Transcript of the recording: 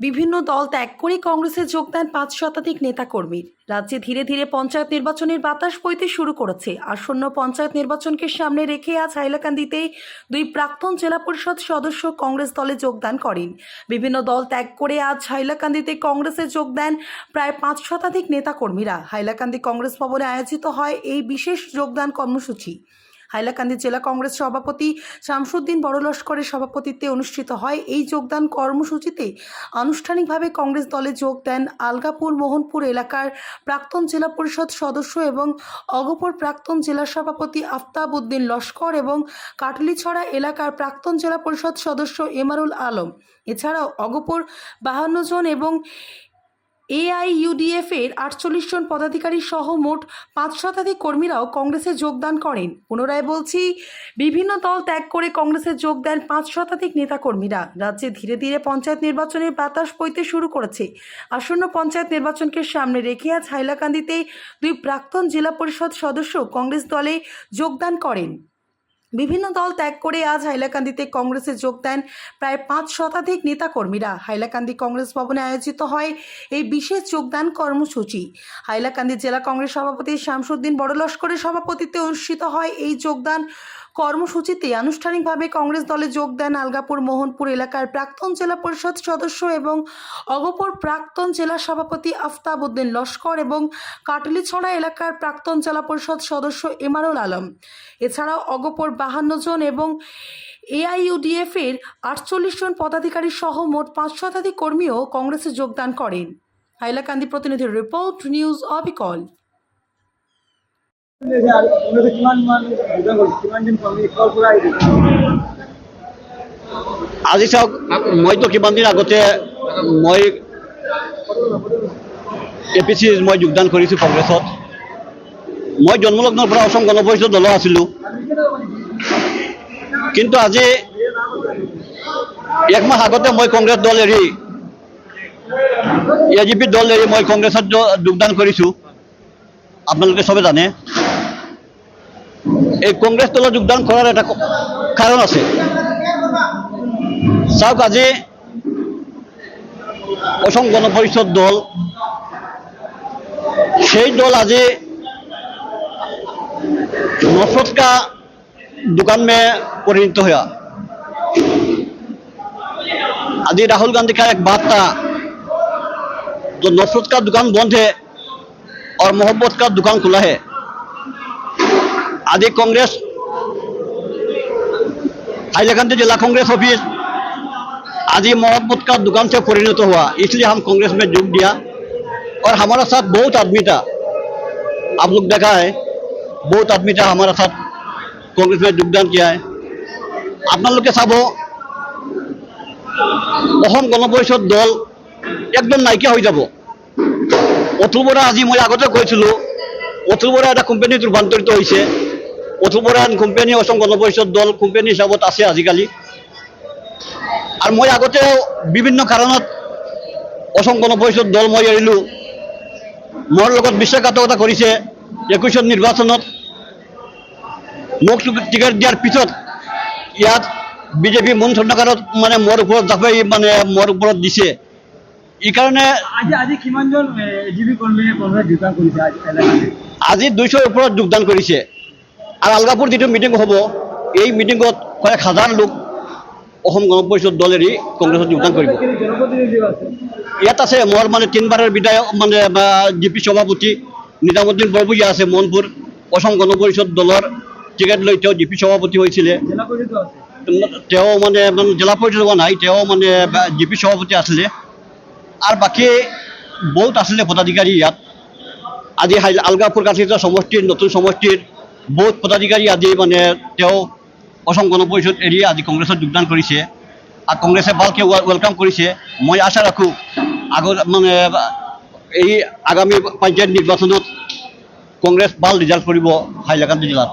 বিভিন্ন দল ত্যাগ করে কংগ্রেসে যোগদান পাঁচ শতাধিক নেতাকর্মীর। রাজ্যে ধীরে ধীরে পঞ্চায়েত নির্বাচনের বাতাস বইতে শুরু করেছে। আসন্ন পঞ্চায়েত নির্বাচনকে সামনে রেখে আজ হাইলাকান্দিতে দুই প্রাক্তন জেলা পরিষদ সদস্য কংগ্রেস দলে যোগদান করেন। বিভিন্ন দল ত্যাগ করে আজ হাইলাকান্দিতে কংগ্রেসে যোগ দেন প্রায় পাঁচ শতাধিক নেতাকর্মীরা। হাইলাকান্দি কংগ্রেস ভবনে আয়োজিত হয় এই বিশেষ যোগদান কর্মসূচি। হাইলাকান্দি জেলা কংগ্রেস সভাপতি শামসুদ্দিন বড় লস্করের সভাপতিত্বে অনুষ্ঠিত হয় এই যোগদান কর্মসূচিতে। আনুষ্ঠানিকভাবে কংগ্রেস দলে যোগ দেন আলগাপুর মোহনপুর এলাকার প্রাক্তন জেলা পরিষদ সদস্য এবং অগপর প্রাক্তন জেলা সভাপতি আফতাব উদ্দিন লস্কর এবং কাটলিছড়া এলাকার প্রাক্তন জেলা পরিষদ সদস্য এমারুল আলম। এছাড়াও অগপর বাহান্ন জন এবং এআইইউডিএফ এর আটচল্লিশ জন পদাধিকারী সহ মোট পাঁচ শতাধিক কর্মীরাও কংগ্রেসে যোগদান করেন। পুনরায় বলছি, বিভিন্ন দল ত্যাগ করে কংগ্রেসে যোগ দেন পাঁচ শতাধিক নেতাকর্মীরা। রাজ্যে ধীরে ধীরে পঞ্চায়েত নির্বাচনের বাতাস বইতে শুরু করেছে। আসন্ন পঞ্চায়েত নির্বাচনকে সামনে রেখে আজ হাইলাকান্দিতে দুই প্রাক্তন জেলা পরিষদ সদস্য কংগ্রেস দলে যোগদান করেন। বিভিন্ন দল ত্যাগ করে আজ হাইলাকান্দিতে কংগ্রেসে যোগ দেন প্রায় পাঁচ শতাধিক নেতাকর্মীরা। হাইলাকান্দি কংগ্রেস ভবনে আয়োজিত হয় এই বিশেষ যোগদান কর্মসূচি। হাইলাকান্দি জেলা কংগ্রেস সভাপতি শামসুদ্দিন বড়লস্করের সভাপতিত্বে অনুষ্ঠিত হয় এই যোগদান। কর্মসূচিতে আনুষ্ঠানিকভাবে কংগ্রেস দলে যোগ দেন আলগাপুর মোহনপুর এলাকার প্রাক্তন জেলা পরিষদ সদস্য এবং অগপর প্রাক্তন জেলা সভাপতি আফতাব উদ্দিন লস্কর এবং কাটলিছড়া এলাকার প্রাক্তন জেলা পরিষদ সদস্য এমারুল আলম। এছাড়াও অগপর বাহান্ন জন এবং এআইইউডিএফ এর আটচল্লিশ জন পদাধিকারী সহ মোট পাঁচ শতাধিক কর্মীও কংগ্রেসে যোগদান করেন। হাইলাকান্দি প্ৰতিনিধিৰ রিপোর্ট, নিউজ অবিকল আপোনালোকে কিমান মান যোগান কৰিছে কিমান দিন কৰ্মী কৰ পৰা আহিছে আজি চাওক মইতো কিমান দিন আগতে, মই এ পি চি মই যোগদান কৰিছোঁ কংগ্ৰেছত। মই জন্মলগ্নৰ পৰা অসম গণ পৰিষদ দলৰ আছিলোঁ। কিন্তু আজি এক মাহ আগতে মই কংগ্ৰেছ দল এৰি, এ জি পি দল এৰি মই কংগ্ৰেছত যোগদান কৰিছোঁ। আপোনালোকে চবে জানে। এই কংগ্ৰেছ দলত যোগদান কৰাৰ এটা ক- কাৰণ আছে চাওক আজি অসম গণ পৰিষদ দল সেই দল আজি नफरत का दुकान में परिणत हुआ आदि राहुल गांधी का एक बात था जो नफरत का दुकान बंद है और मोहब्बत का दुकान खुला है आदि कांग्रेस हाईलाकांदी जिला कांग्रेस ऑफिस आदि मोहब्बत का दुकान से परिणत हुआ इसलिए हम कांग्रेस में जुट दिया और हमारा साथ बहुत आदमी था आप लोग देखा है बहुत आदमी था हमारा साथ कांग्रेस में যোগদান किया है আপোনালোকে চাব অসম গণ পৰিষদ দল একদম নাইকিয়া হৈ যাব অতুল বৰা আজি মই আগতে কৈছিলোঁ অতুল বৰা এটা কোম্পানীত ৰূপান্তৰিত হৈছে বৰা কোম্পানী অসম গণ পৰিষদ দল কোম্পানী হিচাপত আছে আজিকালি। আৰু মই আগতেও বিভিন্ন কাৰণত অসম গণ পৰিষদ দল মই এৰিলোঁ। মোৰ লগত বিশ্বাসঘাতকতা কৰিছে একৈছত নিৰ্বাচনত। মোক টিকেট দিয়াৰ পিছত ইয়াত বিজেপি মন চন্দ্ৰকাৰত মানে মোৰ ওপৰত জাপি মানে মোৰ ওপৰত দিছে। এই কাৰণে আজি আজি কিমানজন এ জি পি কৰ্মীয়ে কংগ্ৰেছ যোগদান কৰিছে আজি দুইশৰ ওপৰত যোগদান কৰিছে। আৰু আলগাপুৰ যিটো মিটিং হ'ব, এই মিটিঙত কয়েক হাজাৰ লোক অসম গণ পৰিষদ দল এৰি কংগ্ৰেছত যোগদান আছে ইয়াত আছে মোৰ মানে তিনিবাৰৰ বিধায়ক মানে জি পি সভাপতি নিজামুদ্দিন বৰভূঞা আছে মনপুৰ। অসম গণ পৰিষদ দলৰ টিকেট লৈ তেওঁ জি সভাপতি হৈছিলে। তেওঁ মানে মানে জিলা পৰিষদ হোৱা নাই, তেওঁ মানে জি পি সভাপতি আছিলে। আৰু বাকী বহুত আছিলে পদাধিকাৰী ইয়াত। আজি আলগাপুৰ কাঠিত সমষ্টিৰ, নতুন সমষ্টিৰ বহুত পদাধিকাৰী আজি মানে তেওঁ অসম গণ পৰিষদ এৰি আজি কংগ্ৰেছত যোগদান কৰিছে। আৰু কংগ্ৰেছে ভালকৈ ৱেলকাম কৰিছে। মই আশা ৰাখোঁ আগত মানে এই আগামী পঞ্চায়ত নিৰ্বাচনত কংগ্ৰেছ ভালো ৰিজাল্ট কৰিব হাইলাকান্দি জিলাত।